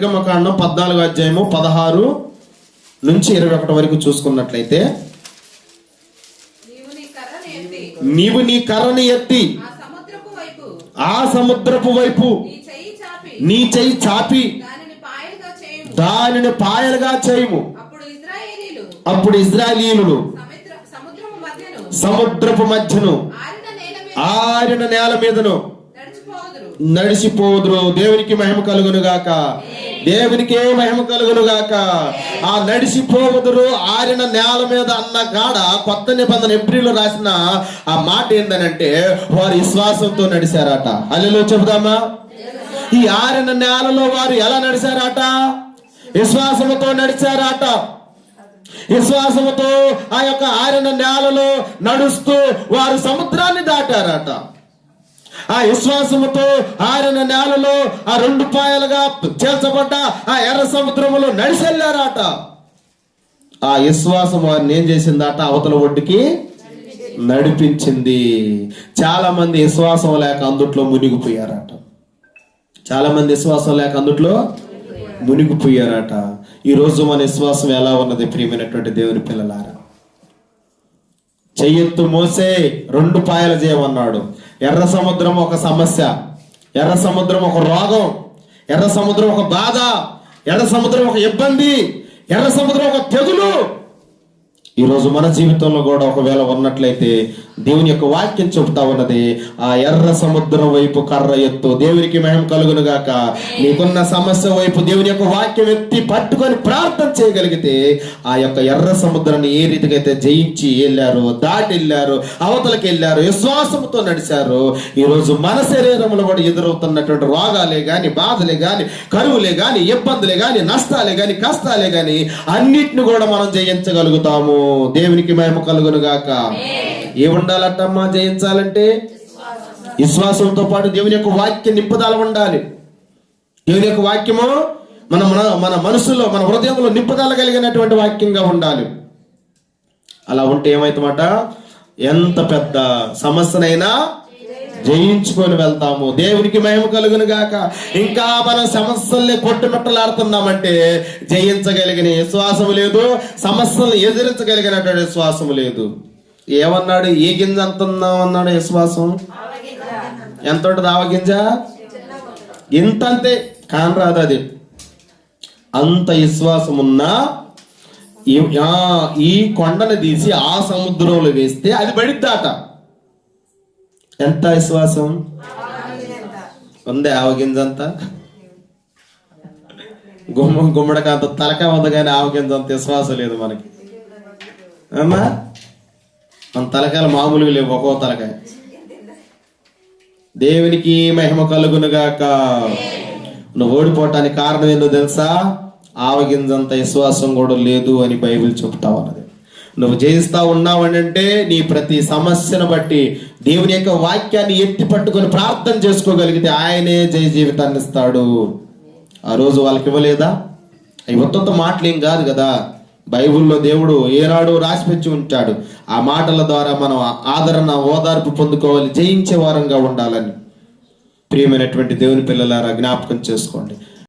నిర్గమకాండం పద్నాలుగు అధ్యాయము పదహారు నుంచి ఇరవై ఒకటి వరకు చూసుకున్నట్లయితే నీవు నీ కర్రను ఎత్తి ఆ సముద్రపు వైపు. నీ చెయ్యి చాపి. దానిని పాయలుగా చేయుము. అప్పుడు ఇజ్రాయేలీలు సముద్రపు మధ్యను ఆరిన నేల మీదను నడిచిపోదురు. దేవునికి మహిమ కలుగును గాక దేవునికే మహిమ కలుగును గాక ఆ నడిచిపోదురు ఆరిన నేల మీద అన్న కాడ కొత్త నిబంధన ఎప్రిల్ రాసిన ఆ మాట ఏందనంటే వారు విశ్వాసంతో నడిచారట. అల్లెలో చెబుదామా? ఈ ఆరిన నేలలో వారు ఎలా నడిచారట? విశ్వాసముతో నడిచారట. విశ్వాసముతో ఆ యొక్క ఆరిన నేలలో నడుస్తూ వారు సముద్రాన్ని దాటారట. ఆ విశ్వాసముతో ఆరిన నేలలో ఆ రెండు పాయలుగా చేర్చబడ్డ ఆ ఎర్ర సముద్రములో నడిచెళ్ళారట. ఆ విశ్వాసం వారిని ఏం చేసిందట? అవతల ఒడ్డుకి నడిపించింది. చాలా మంది విశ్వాసం లేక అందుట్లో మునిగిపోయారట. చాలా మంది విశ్వాసం లేక అందుట్లో మునిగిపోయారట. ఈ రోజు మన విశ్వాసం ఎలా ఉన్నది ప్రియమైనటువంటి దేవుని పిల్లలారా? చెయ్యెత్తు మోసే రెండు పాయలు చేయమన్నాడు. ఎర్ర సముద్రం ఒక సమస్య ఎర్ర సముద్రం ఒక రోగం ఎర్ర సముద్రం ఒక బాధ ఎర్ర సముద్రం ఒక ఇబ్బంది ఎర్ర సముద్రం ఒక తెగులు. ఈరోజు మన జీవితంలో కూడా ఒకవేళ ఉన్నట్లయితే దేవుని యొక్క వాక్యం చెబుతా ఉన్నది. ఆ ఎర్ర సముద్రం వైపు కర్ర ఎత్తు దేవునికి మహిమ కలుగును గాక. నీకున్న సమస్య వైపు దేవుని యొక్క వాక్యం ఎత్తి పట్టుకొని ప్రార్థన చేయగలిగితే ఆ యొక్క ఎర్ర సముద్రాన్ని ఏ రీతిగా అయితే జయించి వెళ్ళారు దాటి వెళ్ళారు అవతలకి వెళ్ళారు విశ్వాసంతో నడిచారు ఈరోజు మన శరీరంలో కూడా ఎదురవుతున్నటువంటి రోగాలే గాని బాధలే గాని కరువులే కానీ ఇబ్బందులే కానీ నష్టాలే కానీ కష్టాలే గాని అన్నిటిని కూడా మనం జయించగలుగుతాము. దేవునికి మహిమ కలుగును గాక. ఏముండాలట్టమ్మా జయించాలంటే? విశ్వాసంతో పాటు దేవుని యొక్క వాక్య నింపుదల ఉండాలి. దేవుని యొక్క వాక్యము మన మన మన మనసులో మన హృదయంలో నింపుదల కలిగినటువంటి వాక్యంగా ఉండాలి. అలా ఉంటే ఏమైతమాట ఎంత పెద్ద సమస్యనైనా జయించుకొని వెళ్తాము. దేవునికి మహిమ కలుగును గాక. ఇంకా మనం సమస్యల్ని కొట్టుమిట్టలాడుతున్నామంటే జయించగలిగిన విశ్వాసము లేదు సమస్యలను ఎదిరించగలిగినటువంటి విశ్వాసము లేదు. ఏమన్నాడు? ఏ గింజ అంత ఉందాం అన్నాడు విశ్వాసం ఎంత ఉంటుంది ఆవ గింజ? ఇంత అంతే కానరాదు అది అంత విశ్వాసం ఉన్నా ఈ- ఈ కొండను తీసి ఆ సముద్రంలో వేస్తే అది పడిద్దాట ఎంత విశ్వాసం? ఉంది ఆవగింజంత గుమ్మ గుమ్మడికి అంత తలక ఉంది కానీ ఆవగింజంత విశ్వాసం లేదు మనకి. అమ్మా? మన తలకాయలు మామూలుగా లేవు ఒక్కో తలకాయ. దేవునికి మహిమ కలుగునుగాక. నువ్వు ఓడిపోవటానికి కారణం ఏందో తెలుసా? ఆవగింజంత విశ్వాసం కూడా లేదు అని బైబిల్ చెప్తా ఉన్నది. నువ్వు జయిస్తా ఉన్నావనంటే నీ ప్రతి సమస్యను బట్టి దేవుని యొక్క వాక్యాన్ని ఎత్తి పట్టుకొని ప్రార్థన చేసుకోగలిగితే ఆయనే జయ జీవితాన్ని ఇస్తాడు. ఆ రోజు వాళ్ళకి ఇవ్వలేదా? అవి మొత్తంతో మాటలేం కాదు కదా. బైబిల్లో దేవుడు ఏనాడు రాసిపెచ్చి ఉంటాడు. ఆ మాటల ద్వారా మనం ఆదరణ ఓదార్పు పొందుకోవాలి జయించే వారంగా ఉండాలని. ప్రియమైనటువంటి దేవుని పిల్లలారా జ్ఞాపకం చేసుకోండి.